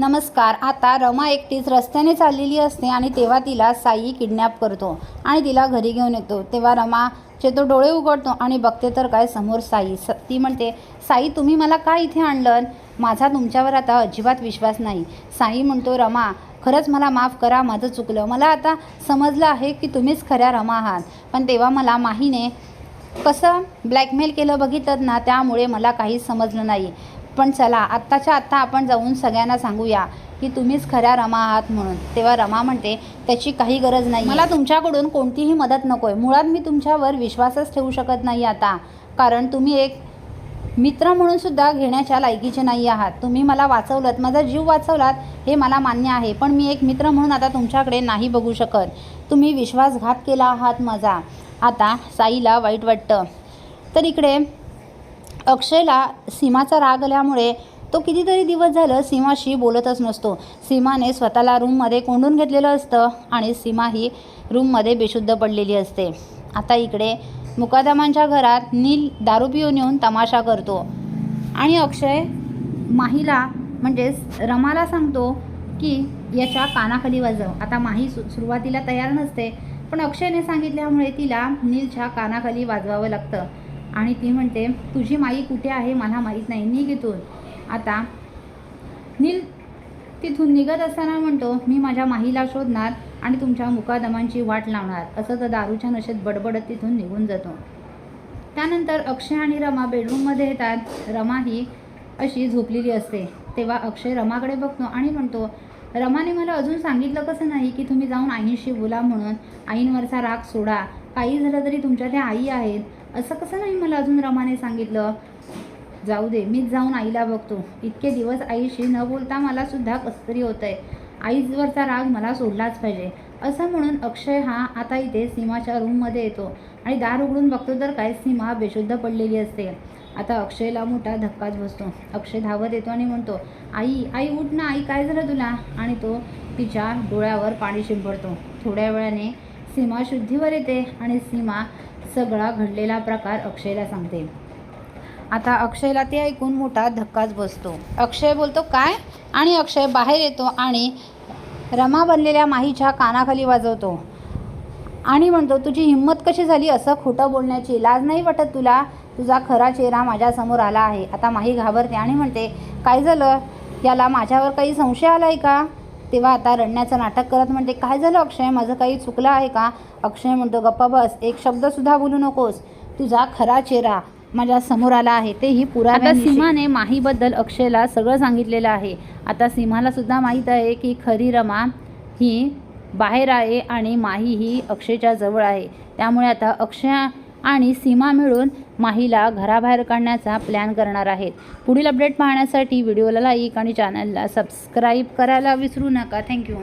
नमस्कार. आता रमा एकटीच रस्त्याने चाललेली असते आणि तेव्हा तिला साई किडनॅप करतो आणि तिला घरी घेऊन येतो. तेव्हा रमाचे तो डोळे उघडतो आणि बघते तर काय समोर साई. स ती म्हणते साई तुम्ही मला का इथे आणलं? माझा तुमच्यावर आता अजिबात विश्वास नाही. साई म्हणतो रमा खरंच मला माफ करा माझं चुकलं. मला आता समजलं आहे की तुम्हीच खऱ्या रमा आहात. पण तेव्हा मला माहीने कसं ब्लॅकमेल केलं बघितलं ना त्यामुळे मला काहीच समजलं नाही. पण चला आत्ताच्या आत्ता आपण जाऊन सगळ्यांना सांगूया की तुम्हीच खऱ्या रमा आहात म्हणून. तेव्हा रमा म्हणते त्याची काही गरज नाही मला तुमच्याकडून कोणतीही मदत नको आहे मुळात मी तुमच्यावर विश्वासच ठेवू शकत नाही आता. कारण तुम्ही एक मित्र म्हणून सुद्धा घेण्याच्या लायकीचे नाही आहात. तुम्ही मला वाचवलं माझा जीव वाचवलात हे मला मान्य आहे. पण मी एक मित्र म्हणून आता तुमच्याकडे नाही बघू शकत. तुम्ही विश्वासघात केला आहात माझा. आता साईला वाईट वाटतं. तर इकडे अक्षयला सीमाचा राग आल्यामुळे तो कितीतरी दिवस झालं सीमाशी बोलतच नसतो. सीमाने स्वतःला रूममध्ये कोंडून घेतलेलं असतं आणि सीमा ही रूममध्ये बेशुद्ध पडलेली असते. आता इकडे मुकादमांच्या घरात नील दारू पिऊन येऊन तमाशा करतो. आणि अक्षय माहीला म्हणजेच रमाला सांगतो की याच्या कानाखाली वाजव. आता माही सु सुरुवातीला तयार नसते पण अक्षयने सांगितल्यामुळे तिला नीलच्या कानाखाली वाजवावं लागतं. आणि ती म्हणते तुझी माई कुठे आहे? मला माहीत नाही. निघ इथून आता नील तिथून निघत असताना म्हणतो मी माझ्या माहीला शोधणार आणि तुमच्या मुकादमांची वाट लावणार. असं तर दारूच्या नशेत बडबडत तिथून निघून जातो. त्यानंतर अक्षय आणि रमा बेडरूममध्ये येतात. रमा ही अशी झोपलेली असते. तेव्हा अक्षय रमाकडे बघतो आणि म्हणतो रमाने मला अजून सांगितलं कसं नाही की तुम्ही जाऊन आईंशी बोला म्हणून. आईंवरचा राग सोडा. काही झालं तरी तुमच्या त्या आई आहेत. असं कसं नाही मला अजून रमाने सांगितलं? जाऊ दे मीच जाऊन आईला बघतो. इतके दिवस आईशी न बोलता मला सुद्धा कसं तरी होतं आहे आईजवरचा राग मला सोडलाच पाहिजे. असं म्हणून अक्षय हा आता इथे सीमाच्या रूममध्ये येतो आणि दार उघडून बघतो तर काय सीमा बेशुद्ध पडलेली असते. आता अक्षयला मोठा धक्काच बसतो. अक्षय धावत येतो आणि म्हणतो आई आई उठ ना आई काय झालं तुला? आणि तो तिच्या डोळ्यावर पाणी शिंपडतो. थोड्या वेळाने सीमा शुद्धीवर येते आणि सीमा सगळा घडलेला प्रकार अक्षयला सांगते. आता अक्षयला ते ऐकून मोठा धक्काच बसतो. अक्षय बोलतो काय? आणि अक्षय बाहेर येतो आणि रमा बनलेल्या माहीच्या कानाखाली वाजवतो. आणि म्हणतो तुझी हिंमत कशी झाली? असं खोटं बोलण्याची लाज नाही वाटत तुला? तुझा खरा चेहरा माझ्यासमोर आला आहे. आता माही घाबरते आणि म्हणते काय झालं? याला माझ्यावर काही संशय आला आहे का? तेव्हा आता रडण्याचं नाटक करत म्हणते काय झालं अक्षय? माझं काही चुकलं आहे का? अक्षय म्हणतो गप्पा बस एक शब्दसुद्धा बोलू नकोस. तुझा खरा चेहरा माझ्यासमोर आला आहे. तेही पुरा आता सीमाने माहीबद्दल अक्षयला सगळं सांगितलेलं आहे. आता सीमाला सुद्धा माहीत आहे की खरी रमा ही बाहेर आहे आणि माही ही अक्षयच्या जवळ आहे. त्यामुळे आता अक्षय आणि सीमा मिळून माहीला घराबाहेर काढण्याचा प्लॅन करणार आहेत. पुढील अपडेट पाहण्यासाठी व्हिडिओला लाईक आणि चॅनलला सबस्क्राईब करायला विसरू नका. थँक्यू.